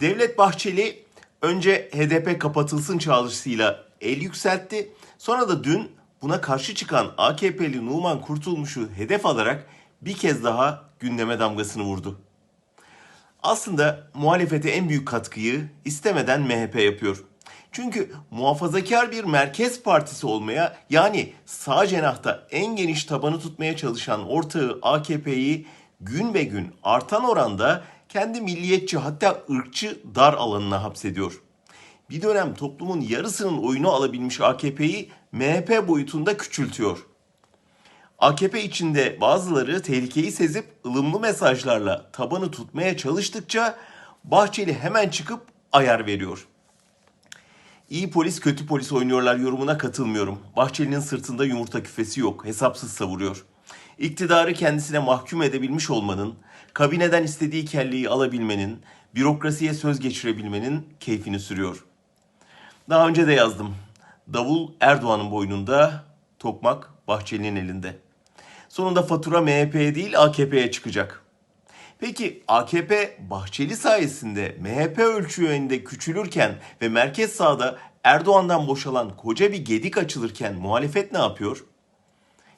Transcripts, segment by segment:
Devlet Bahçeli önce HDP kapatılsın çağrısıyla el yükseltti. Sonra da dün buna karşı çıkan AKP'li Numan Kurtulmuş'u hedef alarak bir kez daha gündeme damgasını vurdu. Aslında muhalefete en büyük katkıyı istemeden MHP yapıyor. Çünkü muhafazakar bir merkez partisi olmaya yani sağ cenahta en geniş tabanı tutmaya çalışan ortağı AKP'yi gün be gün artan oranda kendi milliyetçi hatta ırkçı dar alanına hapsediyor. Bir dönem toplumun yarısının oyunu alabilmiş AKP'yi MHP boyutunda küçültüyor. AKP içinde bazıları tehlikeyi sezip ılımlı mesajlarla tabanı tutmaya çalıştıkça Bahçeli hemen çıkıp ayar veriyor. İyi polis kötü polis oynuyorlar yorumuna katılmıyorum. Bahçeli'nin sırtında yumurta küfesi yok. Hesapsız savuruyor. İktidarı kendisine mahkum edebilmiş olmanın, kabineden istediği kelleyi alabilmenin, bürokrasiye söz geçirebilmenin keyfini sürüyor. Daha önce de yazdım. Davul Erdoğan'ın boynunda, tokmak Bahçeli'nin elinde. Sonunda fatura MHP'ye değil AKP'ye çıkacak. Peki AKP Bahçeli sayesinde MHP ölçü yönünde küçülürken ve merkez sağda Erdoğan'dan boşalan koca bir gedik açılırken muhalefet ne yapıyor?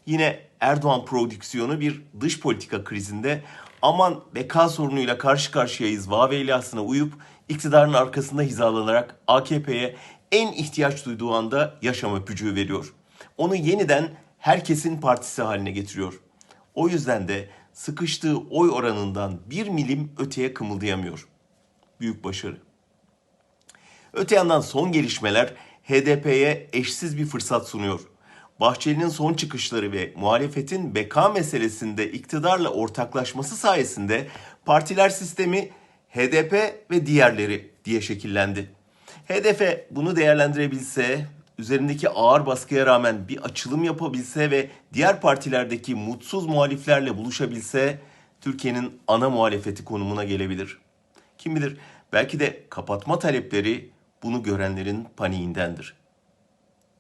Yine Erdoğan prodüksiyonu bir dış politika krizinde aman beka sorunuyla karşı karşıyayız vaveylasına uyup iktidarın arkasında hizalanarak AKP'ye en ihtiyaç duyduğu anda yaşam öpücüğü veriyor. Onu yeniden herkesin partisi haline getiriyor. O yüzden de sıkıştığı oy oranından bir milim öteye kımıldayamıyor. Büyük başarı. Öte yandan son gelişmeler HDP'ye eşsiz bir fırsat sunuyor. Bahçeli'nin son çıkışları ve muhalefetin beka meselesinde iktidarla ortaklaşması sayesinde partiler sistemi HDP ve diğerleri diye şekillendi. HDP bunu değerlendirebilse, üzerindeki ağır baskıya rağmen bir açılım yapabilse ve diğer partilerdeki mutsuz muhaliflerle buluşabilse Türkiye'nin ana muhalefeti konumuna gelebilir. Kim bilir belki de kapatma talepleri bunu görenlerin paniğindendir.